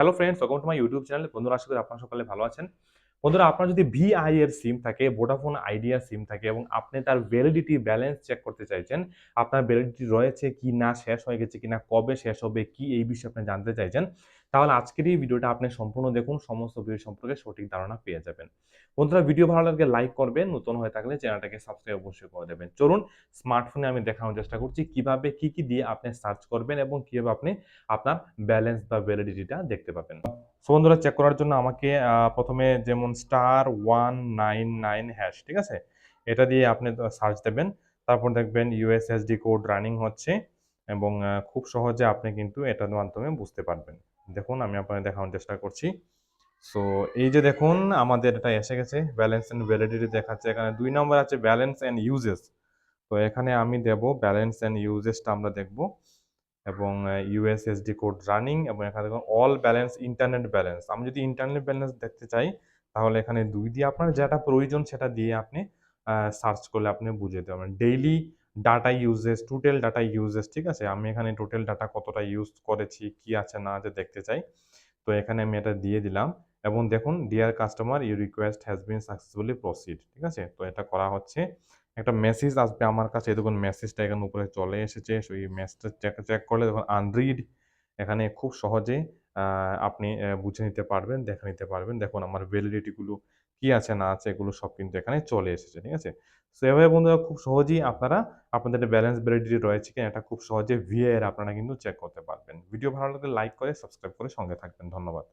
Hello friends welcome to my YouTube channel বন্ধুরা, আশা করি আপনারা সকালে ভালো আছেন। বন্ধুরা, আপনার যদি ভিআই এর সিম থাকে ভোডাফোন আইডিয়া সিম থাকে এবং আপনি তার ভ্যালিডিটি ব্যালেন্স চেক করতে চাইছেন, আপনার ভ্যালিডিটি রয়েছে কি না শেষ হয়ে গেছে কি না কবে শেষ হবে, কি এই বিষয়ে আপনি জানতে চাইছেন তাহলে আজকের এই ভিডিওটা আপনি সম্পূর্ণ দেখুন, সমস্ত ভিডিও সম্পর্কে সঠিক ধারণা পেয়ে যাবেন। বন্ধুরা ভিডিও ভালো লাগলে লাইক করবেন, নতুন হয়ে থাকলে চ্যানেলটাকে সাবস্ক্রাইব অবশ্যই করে দেবেন। চলুন স্মার্টফোনে আমি দেখানোর চেষ্টা করছি, কীভাবে, কি কি দিয়ে আপনি সার্চ করবেন এবং কীভাবে আপনি আপনার ব্যালেন্স বা ভ্যালিডিটিটা দেখতে পাবেন। সো বন্ধুরা চেক করার জন্য আমাকে প্রথমে যেমন star one nine nine hash ঠিক আছে? এটা দিয়ে আপনি সার্চ দেবেন। তারপর দেখবেন ইউএসএসডি কোড রানিং হচ্ছে। এবং খুব সহজে আপনি কিন্তু এটার মাধ্যমে বুঝতে পারবেন। দেখুন, আমি আপনাকে দেখানোর চেষ্টা করছি। সো এই যে দেখুন, আমাদের এটা এসে গেছে ব্যালেন্স অ্যান্ড ভ্যালিডিটি দেখাচ্ছে। এখানে দুই নম্বর আছে ব্যালেন্স অ্যান্ড ইউজেস তো এখানে আমি দেব ব্যালেন্স অ্যান্ড ইউজেসটা আমরা দেখব। এবং ইউএসএসডি কোড রানিং এবং এখানে দেখুন অল ব্যালেন্স ইন্টারনেট ব্যালেন্স আমি যদি ইন্টারনেট ব্যালেন্স দেখতে চাই, তাহলে এখানে দুই দিয়ে আপনার যেটা প্রয়োজন সেটা দিয়ে আপনি সার্চ করলে আপনি বুঝে দেবেন daily data uses total data uses ঠিক আছে? আমি এখানে টোটাল ডাটা কতটা ইউজ করেছি, কি আছে, না আছে দেখতে চাই। তো এখানে আমি এটা দিয়ে দিলাম এবং দেখুন dear customer you request has been successfully proceed ঠিক আছে? তো এটা করা হচ্ছে। একটা মেসেজ আসবে আমার কাছে দেখুন মেসেজটা এখানে উপরে চলে এসেছে। সেই মেসেজটা চেক চেক করলে দেখুন আনরিড এখানে খুব সহজে আপনি বুঝে নিতে পারবেন, দেখে নিতে পারবেন। দেখুন, আমার ভ্যালিডিটিগুলো কি আছে, না আছে, এগুলো সব কিন্তু এখানে চলে এসেছে, ঠিক আছে? সো এভাবে বন্ধুরা খুব সহজেই আপনারা আপনাদের ব্যালেন্স ভ্যালিডিটি রয়েছে কিনা, এটা খুব সহজে ভিএর আপনারা কিন্তু চেক করতে পারবেন। ভিডিও ভালো লাগলে লাইক করে সাবস্ক্রাইব করে সঙ্গে থাকবেন। ধন্যবাদ।